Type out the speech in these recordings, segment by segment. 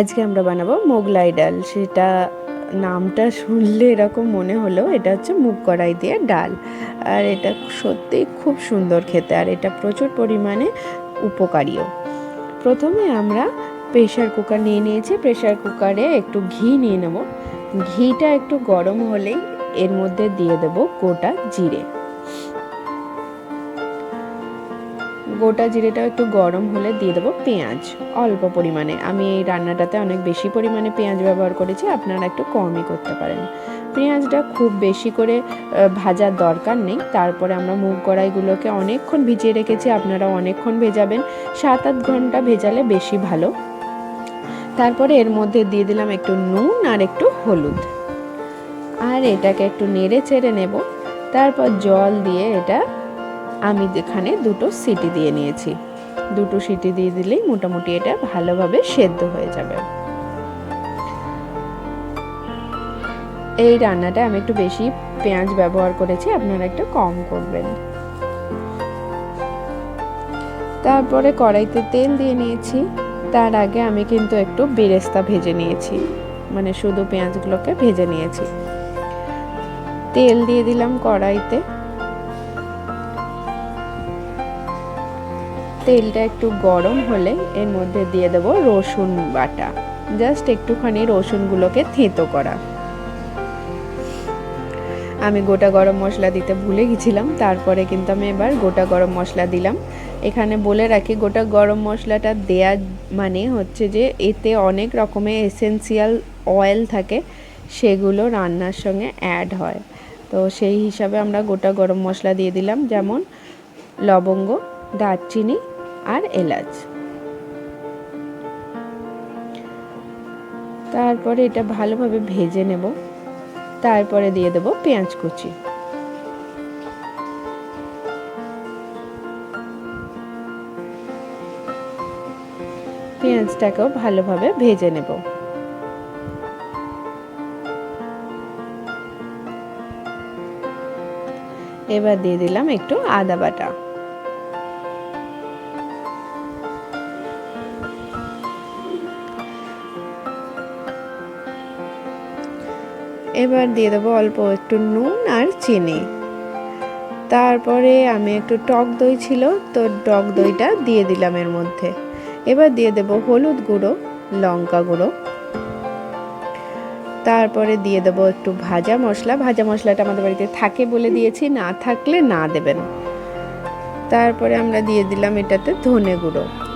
আজকে আমরা বানাবো মোগলাই ডাল। সেটা নামটা শুনলে এরকম মনে হলো, এটা হচ্ছে মুগ কড়াই দিয়ে ডাল। আর এটা সত্যিই খুব সুন্দর খেতে, আর এটা প্রচুর পরিমাণে উপকারীও। প্রথমে আমরা প্রেশার কুকার নিয়ে নিয়েছি। প্রেশার কুকারে একটু ঘি নিয়ে নেব। ঘিটা একটু গরম হলেই এর মধ্যে দিয়ে দেব গোটা জিরে। গোটা জিরেটাও একটু গরম হলে দিয়ে দেবো পেঁয়াজ। অল্প পরিমাণে। আমি এই রান্নাটাতে অনেক বেশি পরিমাণে পেঁয়াজ ব্যবহার করেছি, আপনারা একটু কমই করতে পারেন। পেঁয়াজটা খুব বেশি করে ভাজার দরকার নেই। তারপরে আমরা মুগ কড়াইগুলোকে অনেকক্ষণ ভিজিয়ে রেখেছি আপনারা অনেকক্ষণ ভেজাবেন। সাত আট ঘণ্টা ভেজালে বেশি ভালো। তারপরে এর মধ্যে দিয়ে দিলাম একটু নুন আর একটু হলুদ। আর এটাকে একটু নেড়ে চেড়ে নেব। তারপর জল দিয়ে এটা আমি এখানে দুটো সিটি দিয়ে নিয়েছি। দুটো সিটি দিয়ে দিলেই মোটামুটি এটা ভালোভাবে সেদ্ধ হয়ে যাবে। এই রান্নাটা আমি একটু বেশি পেঁয়াজ ব্যবহার করেছি, আপনারা একটু কম করবেন। তারপরে কড়াইতে তেল দিয়ে নিয়েছি। তার আগে আমি কিন্তু একটু বেরেস্তা ভেজে নিয়েছি মানে শুধু পেঁয়াজগুলোকে ভেজে নিয়েছি। তেল দিয়ে দিলাম কড়াইতে। তেলটা একটু গরম হলে এর মধ্যে দিয়ে দেব রসুন বাটা। জাস্ট একটুখানি রসুনগুলোকে থেঁতো করা। আমি গোটা গরম মশলা দিতে ভুলে গেছিলাম, তারপরে কিন্তু আমি এবার গোটা গরম মশলা দিলাম। এখানে বলে রাখি, গোটা গরম মশলাটা দেয়া মানে হচ্ছে যে এতে অনেক রকমের এসেন্সিয়াল অয়েল থাকে, সেগুলো রান্নার সঙ্গে অ্যাড হয়। তো সেই হিসাবে আমরা গোটা গরম মশলা দিয়ে দিলাম, যেমন লবঙ্গ, দারচিনি আর এলাচ। তারপরে এটা ভালোভাবে ভেজে নেব। তারপরে দিয়ে দেব পেঁয়াজ কুচি। পেঁয়াজটাকেও ভালোভাবে ভেজে নেব। এবার দিয়ে দিলাম একটু আদা বাটা। এবার দিয়ে দেবো অল্প একটু নুন আর চিনি। তারপরে আমি একটু টক দই ছিল, তো টক দইটা দিয়ে দিলাম এর মধ্যে। এবার দিয়ে দেবো হলুদ গুঁড়ো, লঙ্কা গুঁড়ো। তারপরে দিয়ে দেবো একটু ভাজা মশলা। ভাজা মশলাটা আমাদের বাড়িতে থাকে বলে দিয়েছি, না থাকলে না দেবেন। তারপরে আমরা দিয়ে দিলাম এটাতে ধনে গুঁড়ো।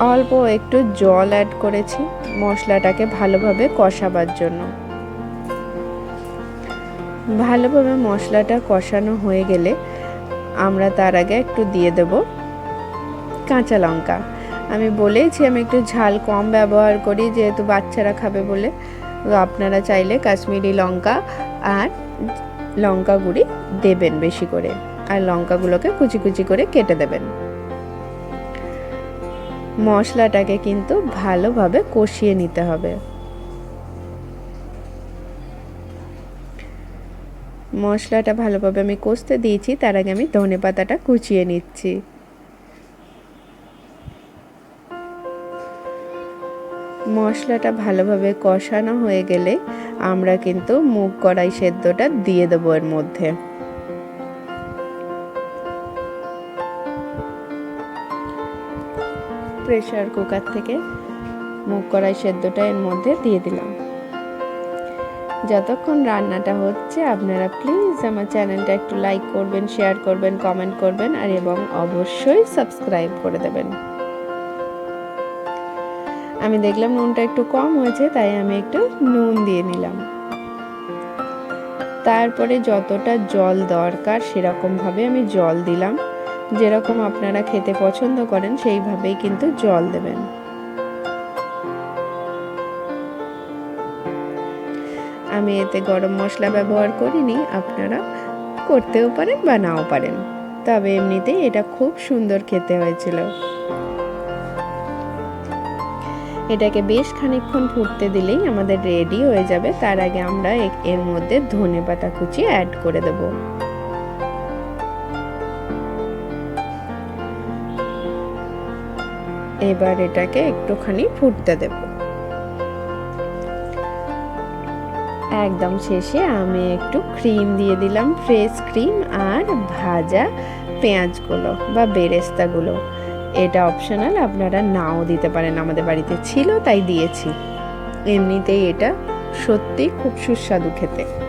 অল্প একটু জল অ্যাড করেছি মশলাটাকে ভালোভাবে কষাবার জন্য। ভালোভাবে মশলাটা কষানো হয়ে গেলে আমরা তার আগে একটু দিয়ে দেব কাঁচা লঙ্কা। আমি বলেইছি আমি একটু ঝাল কম ব্যবহার করি, যেহেতু বাচ্চারা খাবে বলে। আপনারা চাইলে কাশ্মীরি লঙ্কা আর লঙ্কা গুঁড়ি দেবেন বেশি করে। আর লঙ্কাগুলোকে কুচি কুচি করে কেটে দেবেন। মশলাটাকে কিন্তু ভালোভাবে কষিয়ে নিতে হবে। মশলাটা ভালোভাবে আমি কষতে দিয়েছি, তার আগে আমি ধনে পাতাটা কুচিয়ে নিচ্ছি। মশলাটা ভালোভাবে কষানো হয়ে গেলে আমরা কিন্তু মুগ কড়াই সেদ্ধটা দিয়ে দেবো এর মধ্যে। প্রেশার কুকার থেকে মুগ কড়াই সেদ্ধটা এর মধ্যে দিয়ে দিলাম। যতক্ষণ রান্নাটা হচ্ছে, আপনারা প্লিজ আমার চ্যানেলটা একটু লাইক করবেন শেয়ার করবেন কমেন্ট করবেন, আর এবং অবশ্যই সাবস্ক্রাইব করে দেবেন। আমি দেখলাম নুনটা একটু কম হয়েছে, তাই আমি একটু নুন দিয়ে নিলাম। তারপরে যতটা জল দরকার সেরকমভাবে আমি জল দিলাম। যেরকম আপনারা খেতে পছন্দ করেন, সেইভাবেই কিন্তু জল দেবেন। আমি এতে গরম মশলা ব্যবহার করিনি, আপনারা করতেও পারেন বা নাও পারেন। তবে এমনিতেই এটা খুব সুন্দর খেতে হয়েছিল। এটাকে বেশ খানিক্ষণ ফুটতে দিলেই আমাদের রেডি হয়ে যাবে। তার আগে আমরা এর মধ্যে ধনে পাতা কুচি অ্যাড করে দেবো। এবার এটাকে একটুখানি ফুটতে দেব। একদম শেষে আমি একটু ক্রিম দিয়ে দিলাম, ফ্রেশ ক্রিম আর ভাজা পেঁয়াজগুলো বা বেরেস্তাগুলো। এটা অপশনাল, আপনারা নাও দিতে পারেন, আমাদের বাড়িতে ছিল তাই দিয়েছি। এমনিতেই এটা সত্যি খুব সুস্বাদু খেতে।